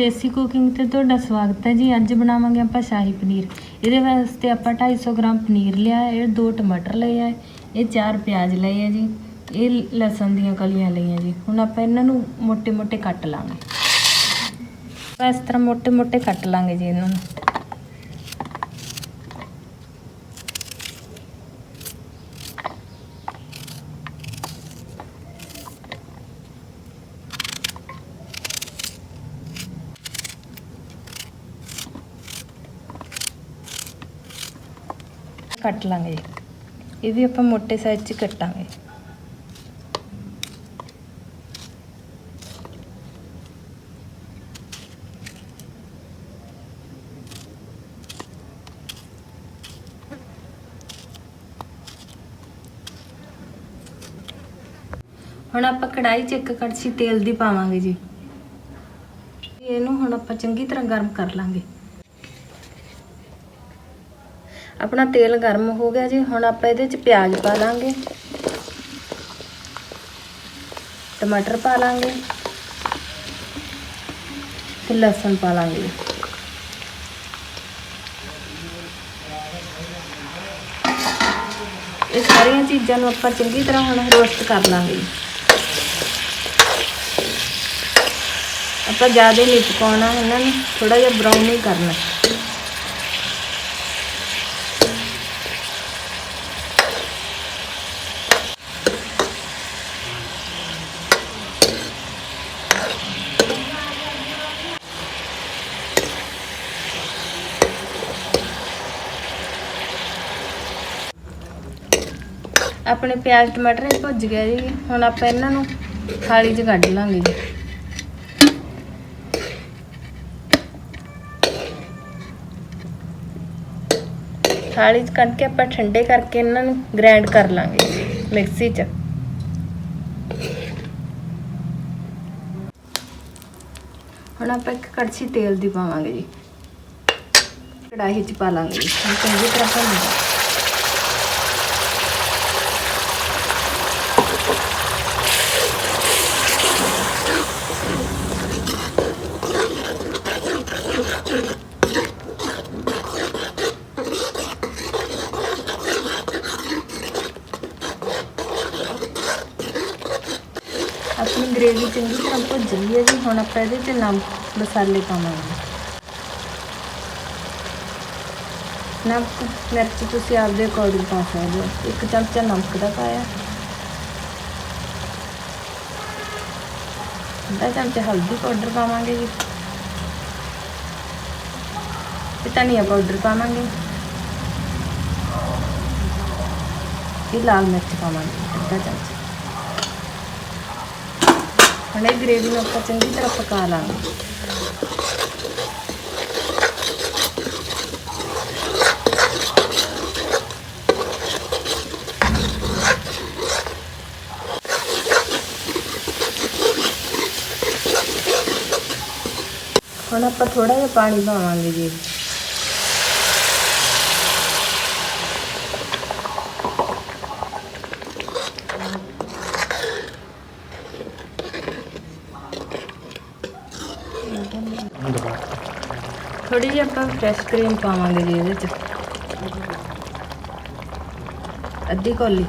ਦੇਸੀ cooking ਤੇ ਤੁਹਾਡਾ ਸਵਾਗਤ ਹੈ ਜੀ। ਅੱਜ ਬਣਾਵਾਂਗੇ ਆਪਾਂ ਸ਼ਾਹੀ ਪਨੀਰ। ਇਹਦੇ ਵਾਸਤੇ ਆਪਾਂ 250 ਗ੍ਰਾਮ ਪਨੀਰ ਲਿਆ ਹੈ, ਇਹ ਦੋ ਟਮਾਟਰ ਲਏ ਆ, ਇਹ ਚਾਰ ਪਿਆਜ਼ ਲਏ ਆ ਜੀ, ਇਹ ਲਸਣ ਦੀਆਂ ਕਲੀਆਂ ਲਈਆਂ ਜੀ। ਹੁਣ ਆਪਾਂ ਇਹਨਾਂ ਨੂੰ ਮੋٹے ਮੋٹے ਕੱਟ ਲਾਂਗੇ। ਇਸ ਤਰ੍ਹਾਂ ਮੋٹے ਮੋٹے ਕੱਟ ਲਾਂਗੇ ਜੀ ਇਹਨਾਂ ਨੂੰ। ਕੱਟ ਲਾਂਗੇ ਇਹ ਵੀ ਆਪਾਂ ਮੋਟੇ ਸਾਈਜ਼ 'ਚ ਕੱਟਾਂਗੇ। ਹੁਣ ਆਪਾਂ ਕੜਾਈ 'ਚ ਇੱਕ ਕੜਛੀ ਤੇਲ ਦੀ ਪਾਵਾਂਗੇ ਜੀ। ਇਹਨੂੰ ਹੁਣ ਆਪਾਂ ਚੰਗੀ ਤਰ੍ਹਾਂ ਗਰਮ ਕਰ ਲਾਂਗੇ। ਆਪਣਾ ਤੇਲ ਗਰਮ ਹੋ ਗਿਆ ਜੀ, ਹੁਣ ਆਪਾਂ ਇਹਦੇ 'ਚ ਪਿਆਜ਼ ਪਾ ਲਾਂਗੇ। ਟਮਾਟਰ ਪਾ ਲਾਂਗੇ ਤੇ ਲਸਣ ਪਾ ਲਾਂਗੇ। ਇਹ ਸਾਰੀਆਂ ਚੀਜ਼ਾਂ ਨੂੰ ਆਪਾਂ ਚੰਗੀ ਤਰ੍ਹਾਂ ਹੁਣ ਰੋਸਟ ਕਰ ਲਾਂਗੇ। ਆਪਾਂ ਜ਼ਿਆਦਾ ਨਹੀਂ ਪਕਾਉਣਾ ਇਹਨਾਂ ਨੂੰ ਥੋੜਾ ਜਿਹਾ ਬਰਾਊਨ ਹੀ ਕਰਨਾ। ਆਪਣੇ ਪਿਆਜ਼, ਟਮਾਟਰ ਇਹ ਭੁੱਜ ਗਿਆ ਜੀ। ਹੁਣ ਆਪਾਂ ਇਹਨਾਂ ਨੂੰ ਥਾਲੀ 'ਚ ਕੱਢ ਲਾਂਗੇ ਜੀ। ਥਾਲੀ 'ਚ ਕੱਢ ਕੇ ਆਪਾਂ ਠੰਡੇ ਕਰਕੇ ਇਹਨਾਂ ਨੂੰ ਗ੍ਰਾਈਂਡ ਕਰ ਲਾਂਗੇ ਮਿਕਸੀ 'ਚ। ਹੁਣ ਆਪਾਂ ਇੱਕ ਕੜਛੀ ਤੇਲ ਦੀ ਪਾਵਾਂਗੇ ਜੀ। ਕੜਾਹੀ 'ਚ ਪਾ ਲਾਂਗੇ ਜੀ। ਚੰਗੀ ਤਰ੍ਹਾਂ ਭੁੰਨ ਲਓ ਆਪਣੀ ਗ੍ਰੇਵੀ ਚੰਗੀ ਤਰ੍ਹਾਂ ਭੁੱਜ ਗਈ ਹੈ ਜੀ, ਹੁਣ ਆਪਾਂ ਇਹਦੇ 'ਚ ਨਮਕ ਮਸਾਲੇ ਪਾਵਾਂਗੇ। ਨਮਕ, ਮਿਰਚ ਤੁਸੀਂ ਆਪਦੇ ਅਕੋਰਡਿੰਗ ਪਾ ਸਕਦੇ ਹੋ। ਇੱਕ ਚਮਚਾ ਨਮਕ ਦਾ ਪਾਇਆ। ਅੱਧਾ ਚਮਚਾ ਹਲਦੀ ਪਾਊਡਰ ਪਾਵਾਂਗੇ ਜੀ। ਤੇ ਧਨੀਆ ਪਾਊਡਰ ਪਾਵਾਂਗੇ। ਇਹ ਲਾਲ ਮਿਰਚ ਪਾਵਾਂਗੇ, ਅੱਧਾ ਚਮਚਾ। ਹੁਣ ਇਹ ਗ੍ਰੇਵੀ ਨੂੰ ਆਪਾਂ ਚੰਗੀ ਤਰ੍ਹਾਂ ਪਕਾ ਲਾਂਗੇ। ਹੁਣ ਆਪਾਂ ਥੋੜਾ ਜਿਹਾ ਪਾਣੀ ਪਾਵਾਂਗੇ ਜੀ। ਥੋੜੀ ਜਿਹੀ ਆਪਾਂ ਫਰੈਸ਼ ਕਰੀਮ ਪਾਵਾਂਗੇ ਜੀ ਇਹਦੇ ਚ। ਅੱਧੀ ਕੌਲੀ।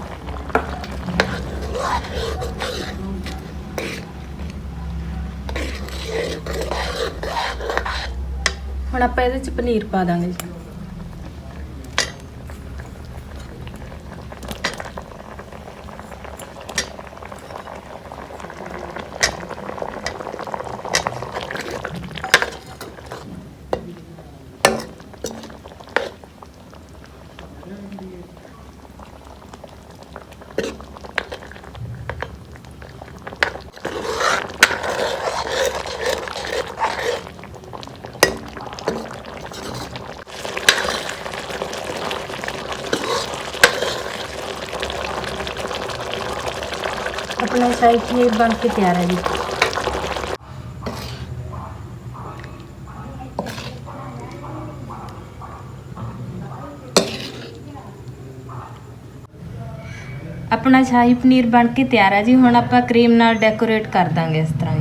ਹੁਣ ਆਪਾਂ ਇਹਦੇ ਚ ਪਨੀਰ ਪਾ ਦਾਂਗੇ ਜੀ। ਆਪਣਾ ਸ਼ਾਹੀ ਪਨੀਰ ਬਣ ਕੇ ਤਿਆਰ ਹੈ ਜੀ ਆਪਣਾ ਸ਼ਾਹੀ ਪਨੀਰ ਬਣ ਕੇ ਤਿਆਰ ਹੈ ਜੀ ਹੁਣ ਆਪਾਂ ਕਰੀਮ ਨਾਲ ਡੈਕੋਰੇਟ ਕਰ ਦਾਂਗੇ ਇਸ ਤਰ੍ਹਾਂ